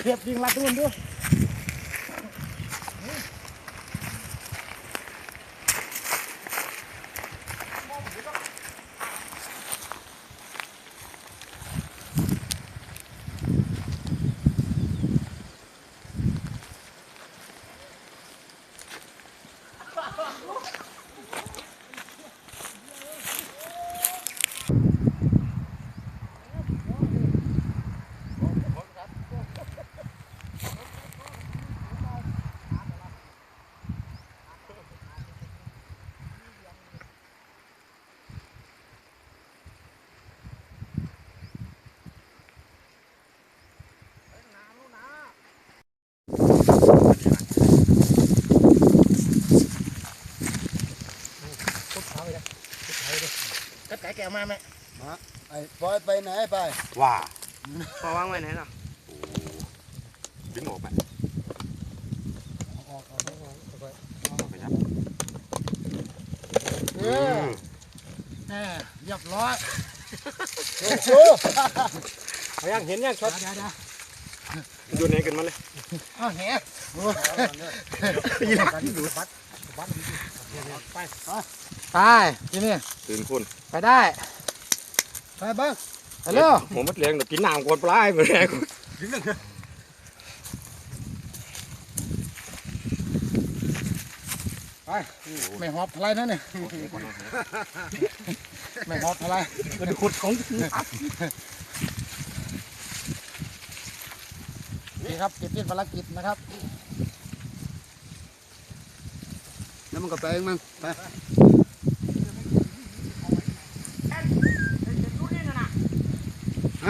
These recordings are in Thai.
เพียบยิงลัดนู่นด้วย กัดไก่แกมาไหมมาไอ้ปอยไปไหนไปว่าพอวางไว้ไหนล่ะดึงออกไปออกออกออกออกไปไปครับเออแหมเรียบร้อยชูเอายังเห็นยังช็อตเดี๋ยวเดี๋ยวโยนไหนกันมาเลยอ้าวแหตีหลังดูบัดไป ทีนี่ตื่นคนไปได้ ไปบ้างฮัลโหลผมมัดเลี้ยงเดี๋ยวกินน้ำก่อนปลาให้ไปแรงไปไม่หอบอะไรนั่นเนี่ยไม่หอบอะไรเป็นขุดของนี่ครับเก็บเป็นภารกิจนะครับแล้วมันก็ไปเองมั้งไป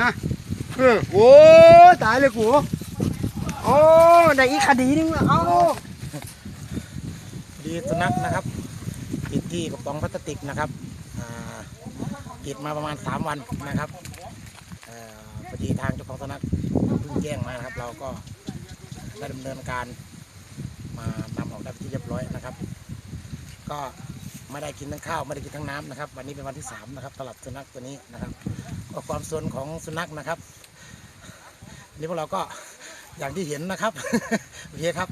ฮะเออโอ้ตายเลยกูโอ้ได้อีกคดีนึงเอ้าดีสุนัขนะครับติดที่กระป๋องพลาสติกนะครับอ่าติดมาประมาณ 3 วันนะครับอ่อพอดีทางเจ้าของสุนัขเพิ่งแจ้งมานะครับ เราก็ได้ดำเนินการมานำออกได้ที่เรียบร้อยนะครับ ก็ ไม่ได้กินทั้งข้าวไม่ได้กินทั้งน้ำนะครับ วันนี้เป็นวันที่สามนะครับสำหรับสุนัขตัวนี้นะครับก็ความสนของสุนัขนะครับนนี้พวกเราก็อย่างที่เห็นนะครับโอเคครับ